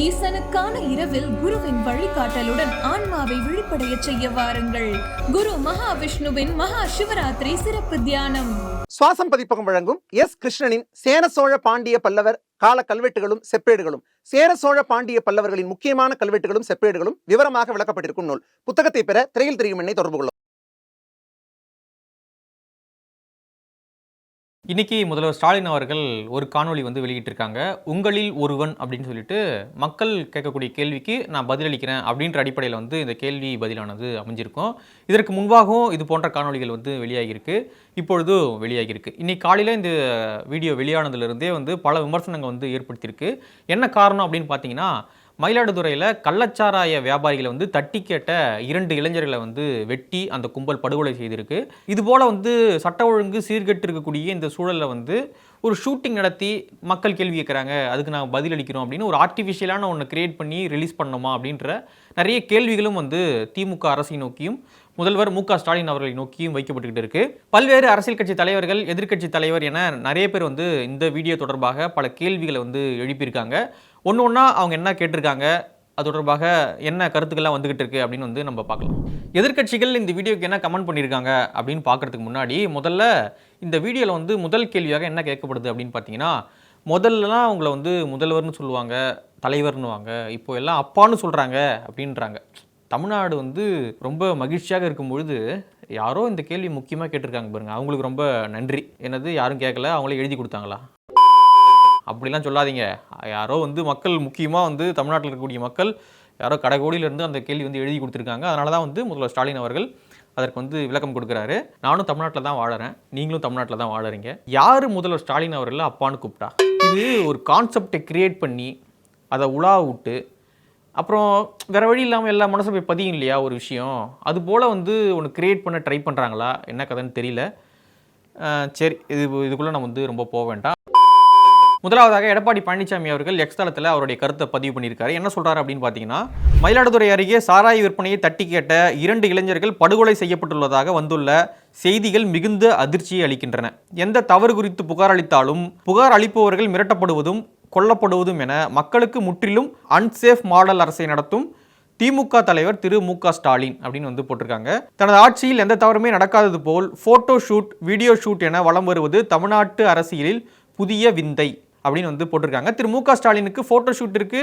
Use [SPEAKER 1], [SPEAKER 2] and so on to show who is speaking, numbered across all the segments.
[SPEAKER 1] ஈசனுக்கான இரவில் குருவின் வழிகாட்டலுடன் ஆன்மாவை விழிப்படைய செய்ய வாருங்கள். குரு மகாவிஷ்ணுவின் மகா சிவராத்திரி சிறப்பு தியானம்.
[SPEAKER 2] சுவாசம் பதிப்பகம் வழங்கும் எஸ் கிருஷ்ணனின் சேர சோழ பாண்டிய பல்லவர் கால கல்வெட்டுகளும் செப்பேடுகளும். சேர சோழ பாண்டிய பல்லவர்களின் முக்கியமான கல்வெட்டுகளும் செப்பேடுகளும் விவரமாக விளக்கப்பட்டிருக்கும் நூல். புத்தகத்தை பெற திரையில் தெரியும் என்னை தொடர்பு கொள்ளும்
[SPEAKER 3] இன்னைக்கு முதல்வர் ஸ்டாலின் அவர்கள் ஒரு காணொளி வந்து வெளியிட்டிருக்காங்க. உங்களில் ஒருவன் அப்படின்னு சொல்லிட்டு மக்கள் கேட்கக்கூடிய கேள்விக்கு நான் பதிலளிக்கிறேன் அப்படின்ற அடிப்படையில் வந்து இந்த கேள்வி பதிலானது அமைஞ்சிருக்கும். இதற்கு முன்பாகவும் இது போன்ற காணொளிகள் வந்து வெளியாகியிருக்கு. இப்பொழுதும் வெளியாகியிருக்கு. இன்னைக்கு காலையில் இந்த வீடியோ வெளியானதுலேருந்தே வந்து பல விமர்சனங்கள் வந்து ஏற்படுத்தியிருக்கு. என்ன காரணம் அப்படின்னு பார்த்தீங்கன்னா மயிலாடுதுறையில் கள்ளச்சாராய வியாபாரிகளை வந்து தட்டி கேட்ட இரண்டு இளைஞர்களை வந்து வெட்டி அந்த கும்பல் படுகொலை செய்திருக்கு. இதுபோல் வந்து சட்ட ஒழுங்கு சீர்கெட்டு இருக்கக்கூடிய இந்த சூழலில் வந்து ஒரு ஷூட்டிங் நடத்தி மக்கள் கேள்வி கேட்குறாங்க. அதுக்கு நாங்கள் பதிலளிக்கிறோம் அப்படின்னு ஒரு ஆர்டிஃபிஷியலான ஒன்று கிரியேட் பண்ணி ரிலீஸ் பண்ணணுமா அப்படின்ற நிறைய கேள்விகளும் வந்து திமுக அரசை நோக்கியும் முதல்வர் மு க ஸ்டாலின் அவர்களை நோக்கியும் வைக்கப்பட்டுக்கிட்டு இருக்கு. பல்வேறு அரசியல் கட்சி தலைவர்கள் எதிர்க்கட்சி தலைவர் என நிறைய பேர் வந்து இந்த வீடியோ தொடர்பாக பல கேள்விகளை வந்து எழுப்பியிருக்காங்க. ஒன்று ஒன்றா அவங்க என்ன கேட்டிருக்காங்க அது தொடர்பாக என்ன கருத்துக்கள்லாம் வந்துகிட்டு இருக்கு அப்படின்னு வந்து நம்ம பார்க்கலாம். எதிர்கட்சிகள் இந்த வீடியோக்கு என்ன கமெண்ட் பண்ணியிருக்காங்க அப்படின்னு பார்க்கறதுக்கு முன்னாடி முதல்ல இந்த வீடியோவில் வந்து முதல் கேள்வியாக என்ன கேட்கப்படுது அப்படின்னு பார்த்தீங்கன்னா முதல்லலாம் அவங்கள வந்து முதல்வர்னு சொல்லுவாங்க தலைவர்னுவாங்க இப்போ எல்லாம் அப்பான்னு சொல்கிறாங்க அப்படின்றாங்க. தமிழ்நாடு வந்து ரொம்ப மகிழ்ச்சியாக இருக்கும் பொழுது யாரோ இந்த கேள்வி முக்கியமாக கேட்டிருக்காங்க பாருங்கள் அவங்களுக்கு ரொம்ப நன்றி. என்னது யாரும் கேட்கல? அவங்களே எழுதி கொடுத்தாங்களா? அப்படிலாம் சொல்லாதீங்க. யாரோ வந்து மக்கள் முக்கியமாக வந்து தமிழ்நாட்டில் இருக்கக்கூடிய மக்கள் யாரோ கடைகோடியிலேருந்து அந்த கேள்வி வந்து எழுதி கொடுத்துருக்காங்க. அதனால தான் வந்து முதல்வர் ஸ்டாலின் அவர்கள் அதற்கு வந்து விளக்கம் கொடுக்குறாரு. நானும் தமிழ்நாட்டில் தான் வாழறேன். நீங்களும் தமிழ்நாட்டில் தான் வாழறீங்க. யார் முதல்வர் ஸ்டாலின் அவர்கள் அப்பான்னு கூப்பிட்டா? இது ஒரு கான்செப்டை கிரியேட் பண்ணி அதை உலா விட்டு அப்புறம் வேறு வழி இல்லாமல் எல்லா மனசும் போய் பதியும் இல்லையா ஒரு விஷயம்? அது போல் வந்து ஒன்று கிரியேட் பண்ண ட்ரை பண்ணுறாங்களா என்ன கதைன்னு தெரியல. சரி இது இதுக்குள்ளே நம்ம வந்து ரொம்ப போக வேண்டாம். முதலாவதாக எடப்பாடி பழனிசாமி அவர்கள் எக்ஸ் தளத்தில் அவருடைய கருத்தை பதிவு பண்ணியிருக்காரு. என்ன சொல்றாரு அப்படின்னு பார்த்தீங்கன்னா மயிலாடுதுறை அருகே சாராய விற்பனையை தட்டி கேட்ட இரண்டு இளைஞர்கள் படுகொலை செய்யப்பட்டுள்ளதாக வந்துள்ள செய்திகள் மிகுந்த அதிர்ச்சியை அளிக்கின்றன. எந்த தவறு குறித்து புகார் அளித்தாலும் புகார் அளிப்பவர்கள் மிரட்டப்படுவதும் கொல்லப்படுவதும் என மக்களுக்கு முற்றிலும் அன்சேஃப் மாடல் அரசை நடத்தும் திமுக தலைவர் திரு மு க ஸ்டாலின் அப்படின்னு வந்து போட்டிருக்காங்க. தனது ஆட்சியில் எந்த தவறுமே நடக்காதது போல் போட்டோ ஷூட் வீடியோ ஷூட் என வலம் வருவது தமிழ்நாட்டு அரசியலில் புதிய விந்தை. அப்படின்னு வந்து போட்டிருக்காங்க. திரு மு க ஸ்டாலினுக்கு ஃபோட்டோஷூட்டிற்கு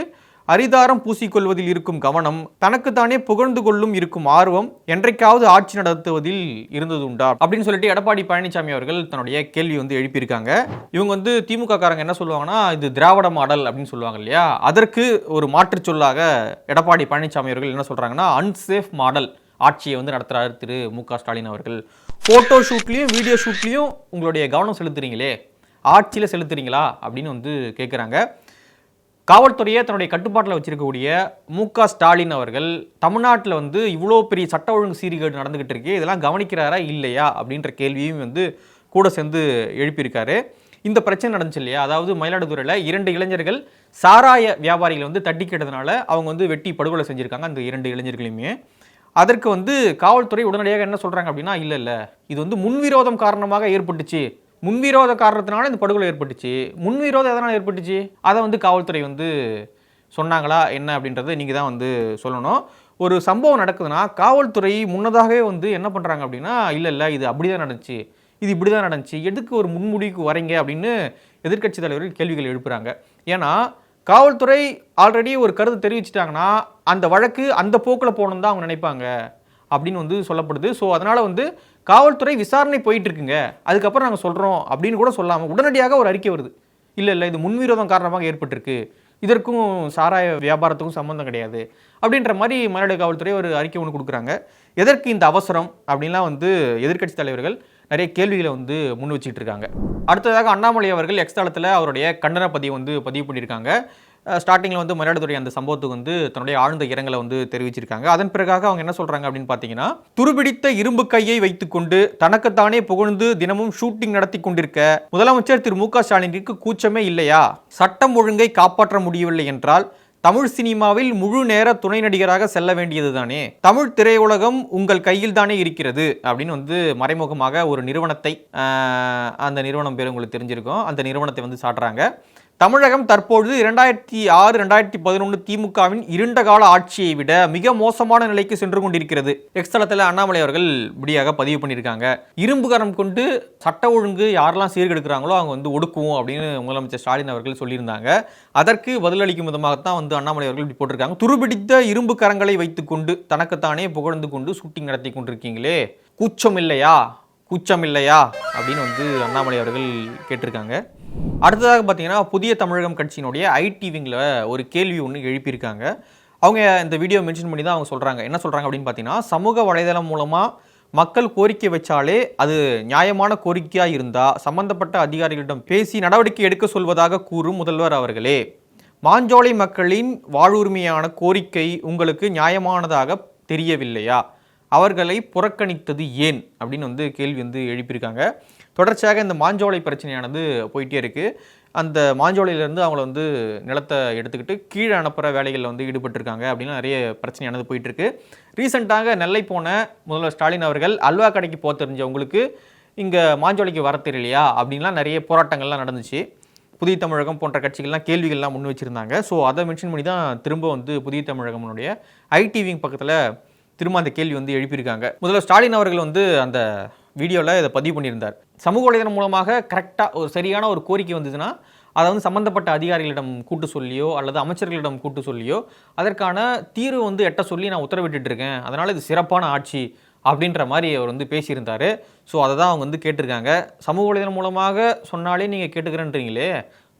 [SPEAKER 3] அரிதாரம் பூசிக்கொள்வதில் இருக்கும் கவனம் தனக்குத்தானே புகழ்ந்து கொள்ளும் இருக்கும் ஆர்வம் என்றைக்காவது ஆட்சி நடத்துவதில் இருந்தது உண்டா அப்படின்னு சொல்லிட்டு எடப்பாடி பழனிசாமி அவர்கள் தன்னுடைய கேள்வி வந்து எழுப்பியிருக்காங்க. இவங்க வந்து திமுக காரங்க என்ன சொல்லுவாங்கன்னா இது திராவிட மாடல் அப்படின்னு சொல்லுவாங்க இல்லையா? அதற்கு ஒரு மாற்றுச் சொல்லாக எடப்பாடி பழனிசாமி அவர்கள் என்ன சொல்றாங்கன்னா அன்சேஃப் மாடல் ஆட்சியை வந்து நடத்துகிறார் திரு மு க ஸ்டாலின் அவர்கள். ஃபோட்டோ ஷூட்லேயும் வீடியோ ஷூட்லேயும் உங்களுடைய கவனம் செலுத்துறீங்களே? ஆட்சியில் செலுத்துறீங்களா அப்படின்னு வந்து கேட்குறாங்க காவல்துறையை தன்னுடைய கட்டுப்பாட்டில் வச்சிருக்கக்கூடிய மு க ஸ்டாலின் அவர்கள் தமிழ்நாட்டில் வந்து இவ்வளோ பெரிய சட்ட ஒழுங்கு சீர்கேடு நடந்துகிட்டு இருக்கு இதெல்லாம் கவனிக்கிறாரா இல்லையா அப்படின்ற கேள்வியும் வந்து கூட சேர்ந்து எழுப்பியிருக்காரு. இந்த பிரச்சனை நடந்துச்சு இல்லையா? அதாவது மயிலாடுதுறையில் இரண்டு இளைஞர்கள் சாராய வியாபாரிகளை வந்து தட்டி கேட்டதுனால அவங்க வந்து வெட்டி படுகொலை செஞ்சுருக்காங்க அந்த இரண்டு இளைஞர்களையுமே. அதற்கு வந்து காவல்துறை உடனடியாக என்ன சொல்கிறாங்க அப்படின்னா இல்லை இல்லை இது வந்து முன்விரோதம் காரணமாக ஏற்பட்டுச்சு முன்விரோத காரணத்தினால இந்த படுகொலை ஏற்பட்டுச்சு. முன்விரோதம் எதனால் ஏற்பட்டுச்சு? அதை வந்து காவல்துறை வந்து சொன்னாங்களா? என்ன அப்படின்றத நீங்கள் தான் வந்து சொல்லணும். ஒரு சம்பவம் நடக்குதுன்னா காவல்துறை முன்னதாகவே வந்து என்ன பண்ணுறாங்க அப்படின்னா இல்லை இல்லை இது அப்படி தான் நடந்துச்சு. இது இப்படி தான் நடந்துச்சு. எதுக்கு ஒரு முன்முடிவுக்கு வரீங்க? அப்படின்னு எதிர்க்கட்சி தலைவர்கள் கேள்விகள் எழுப்புறாங்க. ஏன்னா காவல்துறை ஆல்ரெடி ஒரு கருத்து தெரிவிச்சிட்டாங்கன்னா அந்த வழக்கு அந்த போக்கில் போகணுன்னு தான் அவங்க நினைப்பாங்க அப்படின்னு வந்து சொல்லப்படுது. ஸோ அதனால் வந்து காவல்துறை விசாரணை போயிட்டு இருக்குங்க அதுக்கப்புறம் நாங்கள் சொல்கிறோம் அப்படின்னு கூட சொல்லாமல் உடனடியாக ஒரு அறிக்கை வருது. இல்லை இல்லை இது முன்விரோதம் காரணமாக ஏற்பட்டிருக்கு. இதற்கும் சாராய வியாபாரத்துக்கும் சம்மந்தம் கிடையாது. அப்படின்ற மாதிரி மயிலாடுதுறை காவல்துறை ஒரு அறிக்கை ஒன்று கொடுக்குறாங்க. எதற்கு இந்த அவசரம் அப்படின்லாம் வந்து எதிர்க்கட்சி தலைவர்கள் நிறைய கேள்விகளை வந்து முன் வச்சுட்டு இருக்காங்க. அடுத்ததாக அண்ணாமலை அவர்கள் எக்ஸ் தளத்தில் அவருடைய கண்டன பதிவு வந்து பதிவு பண்ணியிருக்காங்க. ஸ்டார்டிங்கில் வந்து மயிலாடுதுறை அந்த சம்பவத்துக்கு வந்து தன்னுடைய ஆழ்ந்த இரங்கலை வந்து தெரிவிச்சிருக்காங்க. அதன் பிறகாக அவங்க என்ன சொல்கிறாங்க அப்படின்னு பார்த்தீங்கன்னா துருபிடித்த இரும்பு கையை வைத்துக்கொண்டு தனக்குத்தானே புகழ்ந்து தினமும் ஷூட்டிங் நடத்தி கொண்டிருக்க முதலமைச்சர் திரு மு க ஸ்டாலினிற்கு கூச்சமே இல்லையா? சட்டம் ஒழுங்கை காப்பாற்ற முடியவில்லை என்றால் தமிழ் சினிமாவில் முழு நேர துணை நடிகராக செல்ல வேண்டியது தானே தமிழ் திரையுலகம் உங்கள் கையில் தானே இருக்கிறது அப்படின்னு வந்து மறைமுகமாக ஒரு நிறுவனத்தை அந்த நிறுவனம் பேர் உங்களுக்கு தெரிஞ்சிருக்கும். அந்த நிறுவனத்தை வந்து சாட்டுறாங்க. தமிழகம் தற்பொழுது இரண்டாயிரத்தி ஆறு ரெண்டாயிரத்தி பதினொன்று திமுகவின் இருண்ட கால ஆட்சியை விட மிக மோசமான நிலைக்கு சென்று கொண்டிருக்கிறது. எக்ஸ்தலத்தில் அண்ணாமலை அவர்கள் இப்படியாக பதிவு பண்ணியிருக்காங்க. இரும்பு கரம் கொண்டு சட்ட ஒழுங்கு யாரெல்லாம் சீர்கெடுக்கிறாங்களோ அவங்க வந்து ஒடுக்குவோம் அப்படின்னு முதலமைச்சர் ஸ்டாலின் அவர்கள் சொல்லியிருந்தாங்க. அதற்கு பதிலளிக்கும் விதமாகத்தான் வந்து அண்ணாமலை அவர்கள் இப்படி போட்டிருக்காங்க. துருபிடித்த இரும்பு கரங்களை வைத்துக்கொண்டு தனக்குத்தானே புகழ்ந்து கொண்டு ஷூட்டிங் நடத்தி கொண்டிருக்கீங்களே. கூச்சம் இல்லையா? கூச்சம் இல்லையா? அப்படின்னு வந்து அண்ணாமலை அவர்கள் கேட்டிருக்காங்க. அடுத்ததாக பார்த்தீங்கன்னா புதிய தமிழகம் கட்சியினுடைய ஐடி விங்கில் ஒரு கேள்வி ஒன்று எழுப்பியிருக்காங்க. அவங்க இந்த வீடியோ மென்ஷன் பண்ணி தான் அவங்க சொல்கிறாங்க என்ன சொல்கிறாங்க அப்படின்னு பார்த்தீங்கன்னா சமூக வலைதளம் மூலமாக மக்கள் கோரிக்கை வச்சாலே அது நியாயமான கோரிக்கையாக இருந்தால் சம்பந்தப்பட்ட அதிகாரிகளிடம் பேசி நடவடிக்கை எடுக்க சொல்வதாக கூறும் முதல்வர் அவர்களே. மாஞ்சோலை மக்களின் வாழ்வுரிமையான கோரிக்கை உங்களுக்கு நியாயமானதாக தெரியவில்லையா? அவர்களை புறக்கணித்தது ஏன்? அப்படின்னு வந்து கேள்வி வந்து எழுப்பியிருக்காங்க. தொடர்ச்சியாக இந்த மாஞ்சோலை பிரச்சனையானது போயிட்டே இருக்குது அந்த மாஞ்சோலையிலேருந்து அவங்கள வந்து நிலத்தை எடுத்துக்கிட்டு கீழே அனுப்புகிற வேலைகளில் வந்து ஈடுபட்டிருக்காங்க அப்படின்னு நிறைய பிரச்சனையானது போயிட்டுருக்கு. ரீசெண்டாக நெல்லை போன முதல்வர் ஸ்டாலின் அவர்கள் அல்வா கடைக்கு போக தெரிஞ்சவங்களுக்கு இங்கே மாஞ்சோலைக்கு வர தெரியலையா அப்படின்லாம் நிறைய போராட்டங்கள்லாம் நடந்துச்சு. புதிய தமிழகம் போன்ற கட்சிகள்லாம் கேள்விகள்லாம் முன் வச்சுருந்தாங்க. ஸோ அதை மென்ஷன் பண்ணி தான் திரும்ப வந்து புதிய தமிழகம்னுடைய ஐடிவிங் பக்கத்தில் திரும்ப அந்த கேள்வி வந்து எழுப்பியிருக்காங்க. முதல்ல ஸ்டாலின் அவர்கள் வந்து அந்த வீடியோவில் இதை பதிவு பண்ணியிருந்தார். சமூக வலைதளம் மூலமாக கரெக்டாக ஒரு சரியான ஒரு கோரிக்கை வந்ததுன்னா அதை வந்து சம்மந்தப்பட்ட அதிகாரிகளிடம் கூட்டு சொல்லியோ அல்லது அமைச்சர்களிடம் கூட்டு சொல்லியோ அதற்கான தீர்வு வந்து எட்ட சொல்லி நான் உத்தரவிட்டுட்டு இருக்கேன் அதனால் இது சிறப்பான ஆட்சி அப்படின்ற மாதிரி அவர் வந்து பேசியிருந்தார். ஸோ அதை தான் அவங்க வந்து கேட்டிருக்காங்க. சமூக வலைதளம் மூலமாக சொன்னாலே நீங்கள் கேட்டுக்கிறேன்றீங்களே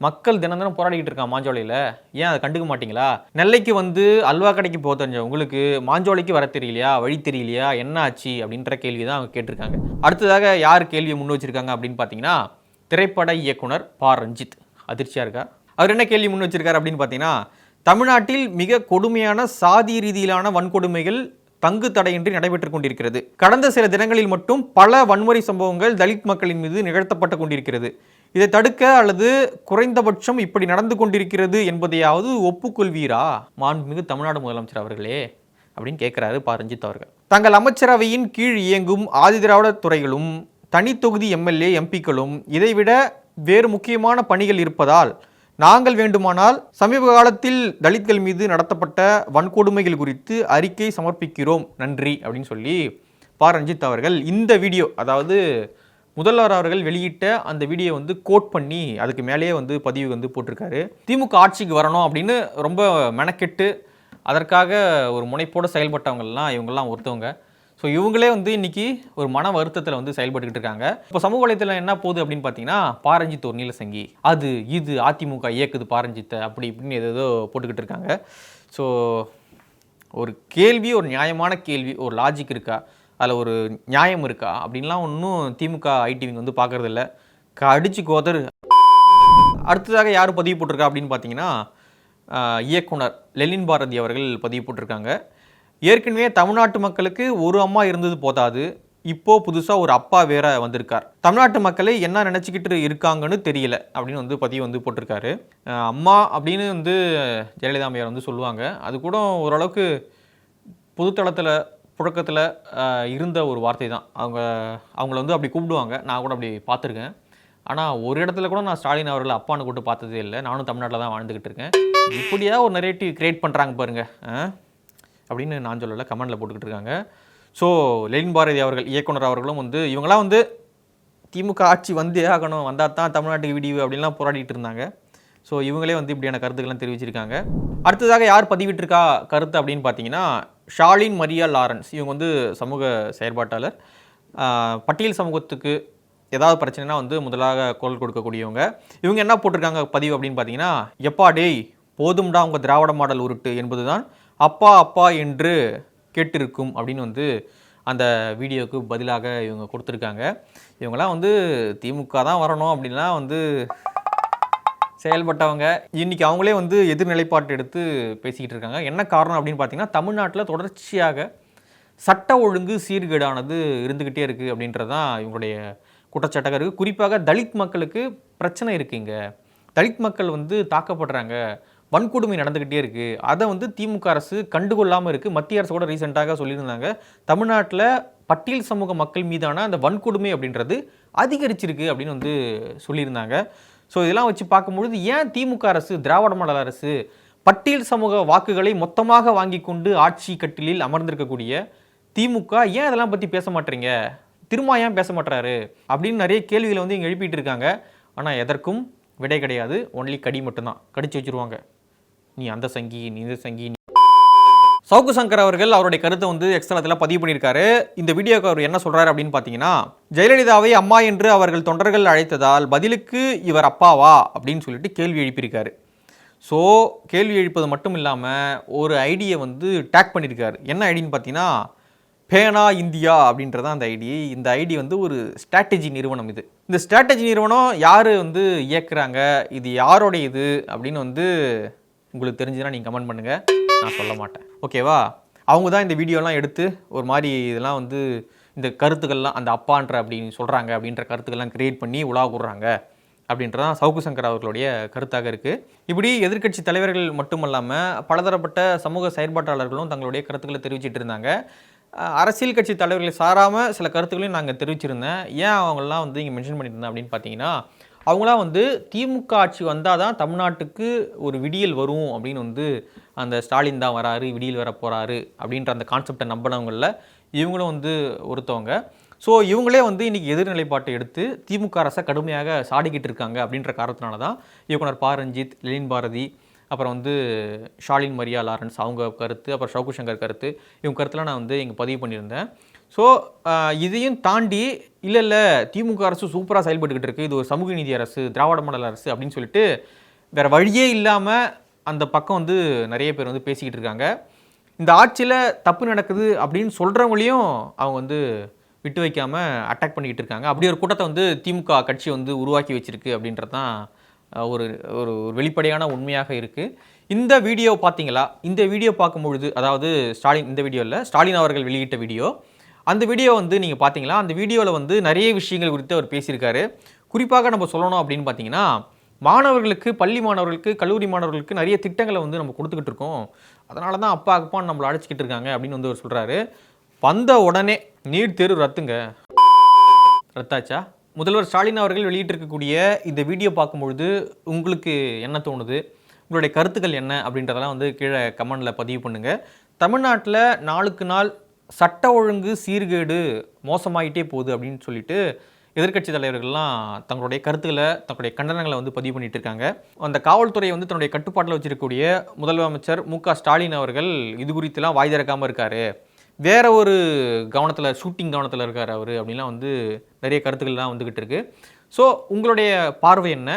[SPEAKER 3] மக்கள் தினம் தினம் போராடிக்கிட்டு இருக்கான் மாஞ்சோலையில். ஏன் அதை கண்டுக்க மாட்டீங்களா? நெல்லைக்கு வந்து அல்வா கடைக்கு போக தெரிஞ்ச உங்களுக்கு மாஞ்சோலைக்கு வர தெரியலையா? வழி தெரியலையா? என்ன ஆச்சு? அப்படின்ற கேள்வி தான் அவங்க கேட்டிருக்காங்க. அடுத்ததாக யார் கேள்வியை முன் வச்சிருக்காங்க அப்படின்னு பார்த்தீங்கன்னா திரைப்பட இயக்குனர் பா. ரஞ்சித். அதிர்ச்சியாக இருக்கார் அவர் என்ன கேள்வி முன் வச்சிருக்காரு அப்படின்னு பார்த்தீங்கன்னா தமிழ்நாட்டில் மிக கொடுமையான சாதி ரீதியிலான வன்கொடுமைகள் தங்கு தடையின்றி நடைபெற்றுக் கொண்டிருக்கிறது. கடந்த சில தினங்களில் மட்டும் பல வன்முறை சம்பவங்கள் தலித் மக்களின் மீது நிகழ்த்தப்பட்டு கொண்டிருக்கிறது. இதை தடுக்க அல்லது குறைந்தபட்சம் இப்படி நடந்து கொண்டிருக்கிறது என்பதையாவது ஒப்புக்கொள்வீரா? மாண்புமிகு தமிழ்நாடு முதலமைச்சர் அவர்களே அப்படின்னு கேட்குறாரு பா. ரஞ்சித் அவர்கள். தங்கள் அமைச்சரவையின் கீழ் இயங்கும் ஆதிதிராவிட துறைகளும் தனி தொகுதி எம்எல்ஏ எம்பிக்களும் இதைவிட வேறு முக்கியமான பணிகள் இருப்பதால் நாங்கள் வேண்டுமானால் சமீப காலத்தில் தலித்கள் மீது நடத்தப்பட்ட வன்கொடுமைகள் குறித்து அறிக்கை சமர்ப்பிக்கிறோம். நன்றி அப்படின்னு சொல்லி பா. ரஞ்சித் அவர்கள் இந்த வீடியோ அதாவது முதல்வர் அவர்கள் வெளியிட்ட அந்த வீடியோ வந்து கோட் பண்ணி அதுக்கு மேலேயே வந்து பதிவு வந்து போட்டிருக்காரு. திமுக ஆட்சிக்கு வரணும் அப்படின்னு ரொம்ப மெனக்கெட்டு அதற்காக ஒரு முனைப்போடு செயல்பட்டவங்கள்லாம் இவங்கெல்லாம் ஒருத்தவங்க. ஸோ இவங்களே வந்து இன்றைக்கி ஒரு மன வருத்தத்தில் வந்து செயல்பட்டுக்கிட்டு இருக்காங்க. இப்போ சமூக வலைத்தளம் என்ன போகுது அப்படின்னு பார்த்தீங்கன்னா பாரஞ்சித் ஒரு நீலசங்கி அது இது அதிமுக இயக்குது பாரஞ்சித்தை அப்படி இப்படின்னு ஏதோ போட்டுக்கிட்டு இருக்காங்க. ஸோ ஒரு கேள்வி ஒரு நியாயமான கேள்வி ஒரு லாஜிக் இருக்கா? அதில் ஒரு நியாயம் இருக்கா அப்படின்லாம் ஒன்றும் திமுக ஐடிவிங்க வந்து பார்க்குறதில்ல. கடிச்சு கோதர் அடுத்ததாக யார் பதிவு போட்டிருக்கா அப்படின்னு பார்த்தீங்கன்னா இயக்குனர் லெனின் பாரதி அவர்கள் பதிவு போட்டிருக்காங்க. ஏற்கனவே தமிழ்நாட்டு மக்களுக்கு ஒரு அம்மா இருந்தது போதாது. இப்போ புதுசாக ஒரு அப்பா வேற வந்திருக்கார். தமிழ்நாட்டு மக்களை என்ன நினச்சிக்கிட்டு இருக்காங்கன்னு தெரியல அப்படின்னு வந்து பதிவு வந்து போட்டிருக்காரு. அம்மா அப்படின்னு வந்து ஜெயலலிதா அம்மையார் வந்து சொல்லுவாங்க. அது கூட ஓரளவுக்கு பொதுத்தளத்தில் புழக்கத்தில் இருந்த ஒரு வார்த்தை தான் அவங்க அவங்கள வந்து அப்படி கூப்பிடுவாங்க. நான் கூட அப்படி பார்த்துருக்கேன். ஆனால் ஒரு இடத்துல கூட நான் ஸ்டாலின் அவர்களை அப்பான்னு கூட்டு பார்த்ததே இல்லை. நானும் தமிழ்நாட்டில் தான் வாழ்ந்துக்கிட்டு இருக்கேன். இப்படியா ஒரு நெரேட்டிவ் கிரியேட் பண்ணுறாங்க பாருங்கள் அப்படின்னு நான் சொல்லலை கமெண்டில் போட்டுக்கிட்டு இருக்காங்க. ஸோ லெனின் பாரதி அவர்கள் இயக்குனர் அவர்களும் வந்து இவங்களாம் வந்து திமுக ஆட்சி வந்தே ஆகணும். வந்தால் தான் தமிழ்நாட்டுக்கு விடிவு அப்படின்லாம் போராடிட்டு இருந்தாங்க. ஸோ இவங்களே வந்து இப்படியான கருத்துக்கள்லாம் தெரிவிச்சிருக்காங்க. அடுத்ததாக யார் பதிவிட்டிருக்கா கருத்து அப்படின்னு பார்த்தீங்கன்னா ஷாலின் மரியா லாரன்ஸ் இவங்க வந்து சமூக செயற்பாட்டாளர். பட்டியல் சமூகத்துக்கு ஏதாவது பிரச்சனைனா வந்து முதலாக குரல் கொடுக்கக்கூடியவங்க. இவங்க என்ன போட்டிருக்காங்க பதிவு அப்படின்னு பார்த்தீங்கன்னா எப்பா டேய் போதும்டா உங்கள் திராவிட மாடல் உருட்டு என்பதுதான் அப்பா அப்பா என்று கேட்டிருக்கும் அப்படின்னு வந்து அந்த வீடியோவுக்கு பதிலாக இவங்க கொடுத்துருக்காங்க. இவங்கெல்லாம் வந்து திமுக தான் வரணும் அப்படின்லாம் வந்து செயல்பட்டவங்க. இன்னைக்கு அவங்களே வந்து எதிர்நிலைப்பாட்டு எடுத்து பேசிக்கிட்டு இருக்காங்க. என்ன காரணம் அப்படின்னு பார்த்தீங்கன்னா தமிழ்நாட்டில் தொடர்ச்சியாக சட்ட ஒழுங்கு சீர்கேடானது இருந்துக்கிட்டே இருக்குது அப்படின்றது தான் இவங்களுடைய குற்றச்சாட்டாக இருக்குது குறிப்பாக தலித் மக்களுக்கு பிரச்சனை இருக்குங்க தலித் மக்கள் வந்து தாக்கப்படுறாங்க. வன்கொடுமை நடந்துக்கிட்டே இருக்குது அதை வந்து திமுக அரசு கண்டுகொள்ளாமல் இருக்குது மத்திய அரசு கூட ரீசெண்டாக சொல்லியிருந்தாங்க. தமிழ்நாட்டில் பட்டியல் சமூக மக்கள் மீதான அந்த வன்கொடுமை அப்படின்றது அதிகரிச்சிருக்கு அப்படின்னு வந்து சொல்லியிருந்தாங்க. ஸோ இதெல்லாம் வச்சு பார்க்கும்பொழுது ஏன் திமுக அரசு திராவிட மாடல் அரசு பட்டியல் சமூக வாக்குகளை மொத்தமாக வாங்கி கொண்டு ஆட்சி கட்டிலில் அமர்ந்திருக்கக்கூடிய திமுக ஏன் இதெல்லாம் பற்றி பேச மாட்டீங்க திரும்ப ஏன் பேச மாட்டுறாரு? அப்படின்னு நிறைய கேள்விகளை வந்து இங்கே எழுப்பிட்டு இருக்காங்க. ஆனால் எதற்கும் விடை கிடையாது. ஒன்லி கடி மட்டும்தான். கடிச்சு வச்சிருவாங்க. நீ அந்த சங்கி நீ இந்த சங்கி சவுக்கு சங்கர் அவர்கள் அவருடைய கருத்தை வந்து எக்ஸ்தலத்தில் பதிவு பண்ணியிருக்காரு. இந்த வீடியோக்கு அவர் என்ன சொல்கிறார் அப்படின்னு பார்த்தீங்கன்னா ஜெயலலிதாவை அம்மா என்று அவர்கள் தொண்டர்கள் அழைத்ததால் பதிலுக்கு இவர் அப்பாவா? அப்படின்னு சொல்லிட்டு கேள்வி எழுப்பியிருக்காரு. ஸோ கேள்வி எழுப்பது மட்டும் இல்லாமல் ஒரு ஐடியை வந்து டேக் பண்ணியிருக்காரு. என்ன ஐடின்னு பார்த்தீங்கன்னா பேனா இந்தியா அப்படின்றதான் அந்த ஐடி. இந்த ஐடி வந்து ஒரு ஸ்ட்ராட்டஜி நிறுவனம் இது. இந்த ஸ்ட்ராட்டஜி நிறுவனம் யார் வந்து இயக்குறாங்க? இது யாரோடைய இது அப்படின்னு வந்து உங்களுக்கு தெரிஞ்சுதுன்னா நீங்கள் கமெண்ட் பண்ணுங்கள் நான் சொல்ல மாட்டேன். ஓகேவா? அவங்க தான் இந்த வீடியோலாம் எடுத்து ஒரு மாதிரி இதெல்லாம் வந்து இந்த கருத்துக்கள்லாம் அந்த அப்பான்ற அப்படின்னு சொல்கிறாங்க அப்படின்ற கருத்துக்கள்லாம் கிரியேட் பண்ணி உலா கூடுறாங்க அப்படின்றதான் சவுக்கு சங்கர் அவர்களுடைய கருத்தாக இருக்குது இப்படி எதிர்க்கட்சி தலைவர்கள் மட்டுமல்லாமல் பலதரப்பட்ட சமூக செயற்பாட்டாளர்களும் தங்களுடைய கருத்துக்களை தெரிவிச்சிட்டு இருந்தாங்க. அரசியல் கட்சி தலைவர்களை சாராமல் சில கருத்துக்களையும் நாங்கள் தெரிவிச்சிருந்தேன். ஏன் அவங்களாம் வந்து இங்கே மென்ஷன் பண்ணியிருந்தேன் அப்படின்னு பார்த்தீங்கன்னா அவங்களாம் வந்து திமுக ஆட்சி வந்தால் தான் தமிழ்நாட்டுக்கு ஒரு விடியல் வரும் அப்படின்னு வந்து அந்த ஸ்டாலின் தான் வராரு விடியல் வர போகிறாரு அப்படின்ற அந்த கான்செப்டை நம்பினவங்களில் இவங்களும் வந்து ஒருத்தவங்க. ஸோ இவங்களே வந்து இன்றைக்கி எதிர்நிலைப்பாட்டை எடுத்து திமுக அரசை கடுமையாக சாடிக்கிட்டு இருக்காங்க அப்படின்ற காரணத்தினால தான் இயக்குனர் பா ரஞ்சித் லெலின் பாரதி அப்புறம் வந்து ஷாலின் மரியா லாரன்ஸ் அவங்க கருத்து அப்புறம் ஷவுகு சங்கர் கருத்து இவங்க கருத்துலாம் நான் வந்து இங்கே பதிவு பண்ணியிருந்தேன். ஸோ இதையும் தாண்டி இல்லை இல்லை திமுக அரசு சூப்பராக செயல்பட்டுக்கிட்டு இருக்குது இது ஒரு சமூக நீதி அரசு திராவிட மாடல் அரசு அப்படின்னு சொல்லிட்டு வேறு வழியே இல்லாமல் அந்த பக்கம் வந்து நிறைய பேர் வந்து பேசிக்கிட்டு இருக்காங்க. இந்த ஆட்சியில் தப்பு நடக்குது அப்படின்னு சொல்கிறவங்களையும் அவங்க வந்து விட்டு வைக்காமல் அட்டாக் பண்ணிக்கிட்டு இருக்காங்க. அப்படி ஒரு கூட்டத்தை வந்து திமுக கட்சி வந்து உருவாக்கி வச்சிருக்கு அப்படின்றது தான் ஒரு ஒரு ஒரு வெளிப்படையான உண்மையாக இருக்குது இந்த வீடியோ பார்த்தீங்களா? இந்த வீடியோ பார்க்கும்பொழுது அதாவது ஸ்டாலின் இந்த வீடியோ இல்லை ஸ்டாலின் அவர்கள் வெளியிட்ட வீடியோ அந்த வீடியோ வந்து நீங்கள் பார்த்தீங்களா அந்த வீடியோவில் வந்து நிறைய விஷயங்கள் குறித்து அவர் பேசியிருக்காரு. குறிப்பாக நம்ம சொல்லணும் அப்படின்னு பார்த்தீங்கன்னா மாணவர்களுக்கு பள்ளி மாணவர்களுக்கு கல்லூரி மாணவர்களுக்கு நிறைய திட்டங்களை வந்து நம்ம கொடுத்துக்கிட்டு இருக்கோம். அதனால தான் அப்பா அப்பான்னு நம்மளை அழைச்சிக்கிட்டு இருக்காங்க அப்படின்னு வந்து அவர் சொல்கிறாரு வந்த உடனே நீட் தேர்வு ரத்துங்க. ரத்தாச்சா? முதல்வர் ஸ்டாலின் அவர்கள் வெளியிட்டிருக்கக்கூடிய இந்த வீடியோ பார்க்கும்பொழுது உங்களுக்கு என்ன தோணுது? உங்களுடைய கருத்துக்கள் என்ன அப்படின்றதெல்லாம் வந்து கீழே கமெண்டில் பதிவு பண்ணுங்கள் தமிழ்நாட்டில் நாளுக்கு நாள் சட்ட ஒழுங்கு சீர்கேடு மோசமாயிட்டே போகுது அப்படின்னு சொல்லிட்டு எதிர்க்கட்சி தலைவர்கள்லாம் தங்களுடைய கருத்துக்களை தங்களுடைய கண்டனங்களை வந்து பதிவு பண்ணிட்டு இருக்காங்க. அந்த காவல்துறையை வந்து தன்னுடைய கட்டுப்பாட்டில் வச்சிருக்கக்கூடிய முதலமைச்சர் மு க ஸ்டாலின் அவர்கள் இது குறித்துலாம் வாய் திறக்காமல் இருக்கார். வேற ஒரு கவனத்தில் ஷூட்டிங் கவனத்தில் இருக்கார் அவர் அப்படின்லாம் வந்து நிறைய கருத்துக்கள்லாம் வந்துக்கிட்டு இருக்கு. ஸோ உங்களுடைய பார்வை என்ன?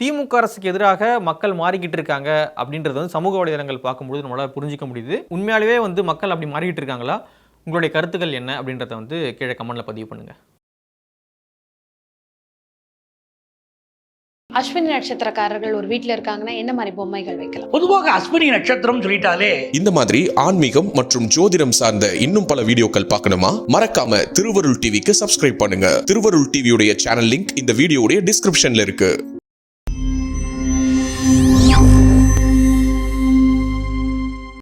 [SPEAKER 3] திமுக அரசுக்கு எதிராக மக்கள் மாறிக்கிட்டு இருக்காங்க அப்படின்றது வந்து சமூக வலைதளங்கள் பார்க்கும்போது நம்மளால் புரிஞ்சிக்க முடியுது. உண்மையாலுமே வந்து மக்கள் அப்படி மாறிக்கிட்டு இருக்காங்களா? உங்களுடைய கருத்துக்கள் என்ன அப்படின்றத வந்து கீழே கமெண்ட்டில் பதிவு பண்ணுங்கள்
[SPEAKER 4] அஸ்வினி நட்சத்திரக்காரர்கள் ஒரு வீட்ல இருக்காங்கன்னா என்ன மாதிரி பொம்மைகள் வைக்கலாம்?
[SPEAKER 5] பொதுவாக அஸ்வினி நட்சத்திரம் சொல்லிட்டாலே
[SPEAKER 6] இந்த மாதிரி ஆன்மீகம் மற்றும் ஜோதிடம் சார்ந்த இன்னும் பல வீடியோக்கள் பார்க்கணுமா? மறக்காம திருவருள் டிவிக்கு சப்ஸ்கிரைப் பண்ணுங்க. திருவருள் டிவியுடைய சேனல் லிங்க் இந்த வீடியோடைய டிஸ்கிரிப்ஷன்ல இருக்கு.